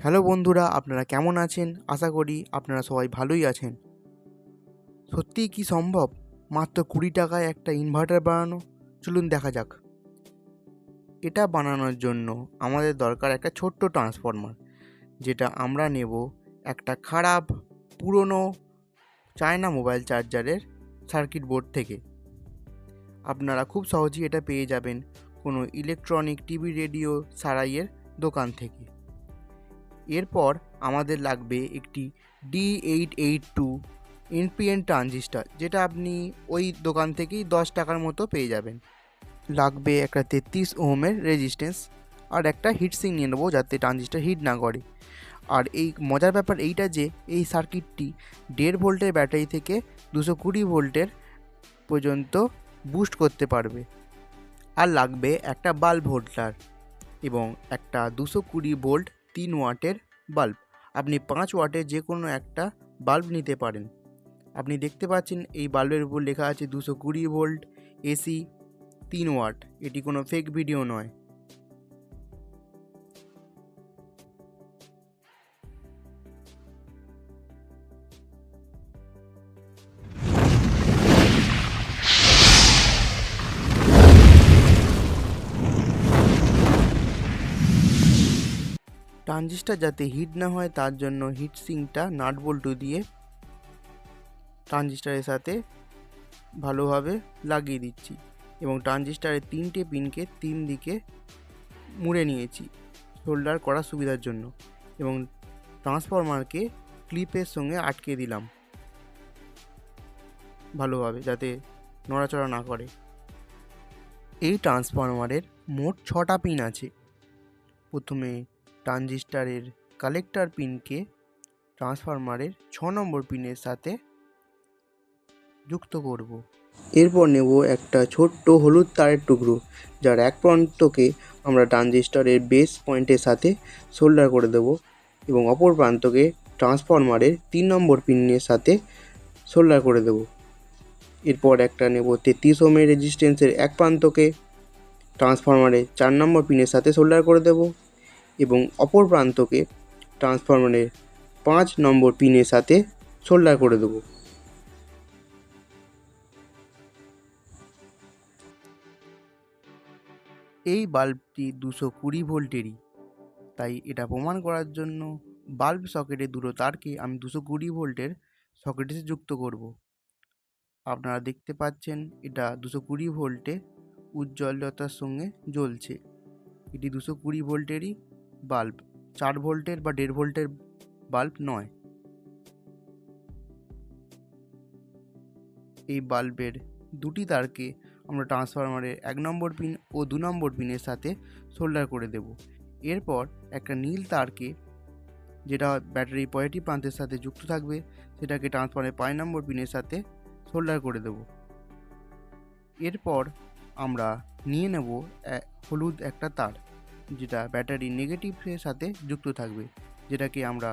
Hello বন্ধুরা, আপনারা কেমন আছেন? আশা করি আপনারা সবাই ভালোই আছেন। সত্যিই কি সম্ভব? মাত্র কুড়ি টাকায় একটা ইনভার্টার বানানো? চলুন দেখা যাক। এটা বানানোর জন্য আমাদের দরকার একটা ছোট্ট ট্রান্সফর্মার যেটা আমরা নেব একটা খারাপ, পুরনো চায়না মোবাইল চার্জারের সার্কিট বোর্ড থেকে। আপনারা খুব সহজেই এটা পেয়ে যাবেন কোনো ইলেকট্রনিক টিভি রেডিও সারাইয়ের দোকান থেকে। এরপর আমাদের লাগবে একটি D eight eight two NPN transistor যেটা আপনি ওই দোকান থেকেই দশ টাকার মতো পেয়ে যাবেন। লাগবে একটা তেত্রিশ ওহমের রেজিস্ট্যান্স আর একটা হিটসিং নিয়ে নেব যাতে ট্রানজিস্টার হিট না করে। আর এই মজার ব্যাপার এইটা যে, এই সার্কিটটি দেড় ভোল্টের ব্যাটারি থেকে দুশো কুড়ি ভোল্টের পর্যন্ত বুস্ট করতে পারবে। আর লাগবে একটা বাল্ব হোল্ডার এবং একটা দুশো কুড়ি ভোল্ট তিন ওয়াটের বাল্ব। আপনি পাঁচ ওয়াটের যে কোনো একটা বাল্ব নিতে পারেন। আপনি দেখতে পাচ্ছেন এই বাল্বের উপর লেখা আছে দুশো কুড়ি ভোল্ট এসি, তিন ওয়াট। এটি কোনো ফেক ভিডিও নয়। ট্রানজিস্টার যাতে হিট না হয়, তার জন্য হিট সিঙ্কটা নাট বল্টু দিয়ে ট্রানজিস্টারের সাথে ভালোভাবে লাগিয়ে দিচ্ছি এবং ট্রানজিস্টারের তিনটে পিনকে তিন দিকে মুড়ে নিয়েছি শোল্ডার করার সুবিধার জন্য এবং ট্রান্সফরমারকে ক্লিপের সঙ্গে আটকে দিলাম ভালোভাবে যাতে নড়াচড়া না করে। এই ট্রান্সফরমারের মোট ছটা পিন আছে। প্রথমে ট্রানজিস্টারের কালেক্টর পিনকে ট্রান্সফরমারের ছ নম্বর পিনের সাথে যুক্ত করব। এরপর নেব একটা ছোট্ট হলুদ তারের টুকরো, যার এক প্রান্তকে আমরা ট্রানজিস্টারের বেস পয়েন্টের সাথে সোল্ডার করে দেব এবং অপর প্রান্তকে ট্রান্সফরমারের তিন নম্বর পিনের সাথে সোল্ডার করে দেব। এরপর একটা নেব তেত্রিশ ওমের রেজিস্ট্যান্সের এক প্রান্তকে ট্রান্সফরমারের চার নম্বর পিনের সাথে সোল্ডার করে দেব। এবং অপর প্রান্তকে ট্রান্সফরমারের পাঁচ নম্বর পিনের সাথে সোল্ডার করে দেব। এই বাল্বটি দুশো কুড়ি ভোল্টেরই, তাই এটা প্রমাণ করার জন্য বাল্ব সকেটের দুটো তারকে আমি দুশো কুড়ি ভোল্টের সকেটে যুক্ত করব। আপনারা দেখতে পাচ্ছেন এটা দুশো কুড়ি ভোল্টে উজ্জ্বলতার সঙ্গে জ্বলছে। এটি দুশো কুড়ি ভোল্টেরই বাল্ব, চার ভোল্টের বা দেড় ভোল্টের বাল্ব নয়। এই বাল্বের দুটি তারকে আমরা ট্রান্সফরমারের এক নম্বর পিন ও দু নম্বর পিনের সাথে সোল্ডার করে দেব। এরপর একটা নীল তারকে, যেটা ব্যাটারি পজিটিভ প্রান্তের সাথে যুক্ত থাকবে, সেটাকে ট্রান্সফরমারের পাঁচ নম্বর পিনের সাথে সোল্ডার করে দেব। এরপর আমরা নিয়ে নেব হলুদ একটা তার। যেটা ব্যাটারি নেগেটিভের সাথে যুক্ত থাকবে, যেটাকে আমরা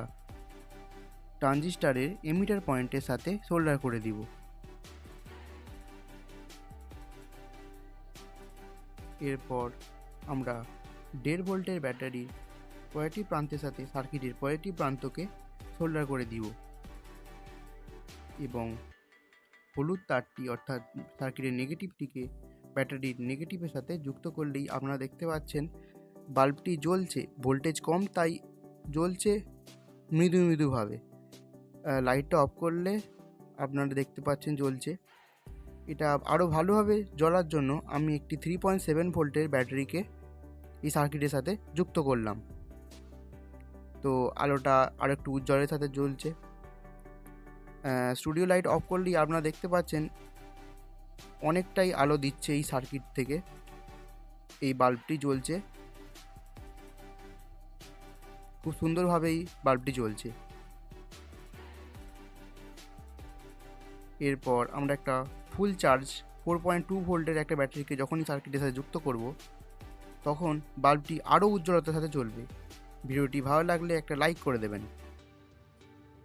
ট্রানজিস্টারের এমিটার পয়েন্টের সাথে সোল্ডার করে দিব। এরপর আমরা দেড় ভোল্টের ব্যাটারির পয়েটিভ প্রান্তের সাথে সার্কিটের পয়েটিভ প্রান্তকে সোল্ডার করে দিব। এবং হলুদ তারটি অর্থাৎ সার্কিটের নেগেটিভটিকে ব্যাটারির নেগেটিভের সাথে যুক্ত করলেই আপনারা দেখতে পাচ্ছেন বাল্বটি জ্বলছে, ভোল্টেজ কম, তাই জ্বলছে মৃদু মৃদুভাবে। লাইটটা অফ করলে আপনারা দেখতে পাচ্ছেন জ্বলছে। এটা আরও ভালোভাবে জ্বলার জন্য। আমি একটি থ্রি পয়েন্ট সেভেন ভোল্টের ব্যাটারিকে এই সার্কিটের সাথে যুক্ত করলাম। তো আলোটা আর একটু উজ্জ্বলের সাথে জ্বলছে। স্টুডিও লাইট অফ করলেই আপনারা দেখতে পাচ্ছেন অনেকটাই আলো দিচ্ছে এই সার্কিট থেকে। এই বাল্বটি জ্বলছে। খুব সুন্দরভাবেই বাল্বটি জ্বলছে। এরপর আমরা একটা full charge four point two ভোল্টের একটা ব্যাটারিকে যখনই সার্কিটের সাথে যুক্ত করব, তখন বাল্বটি আরও উজ্জ্বলতার সাথে চলবে ভিডিওটি ভালো লাগলে একটা লাইক করে দেবেন।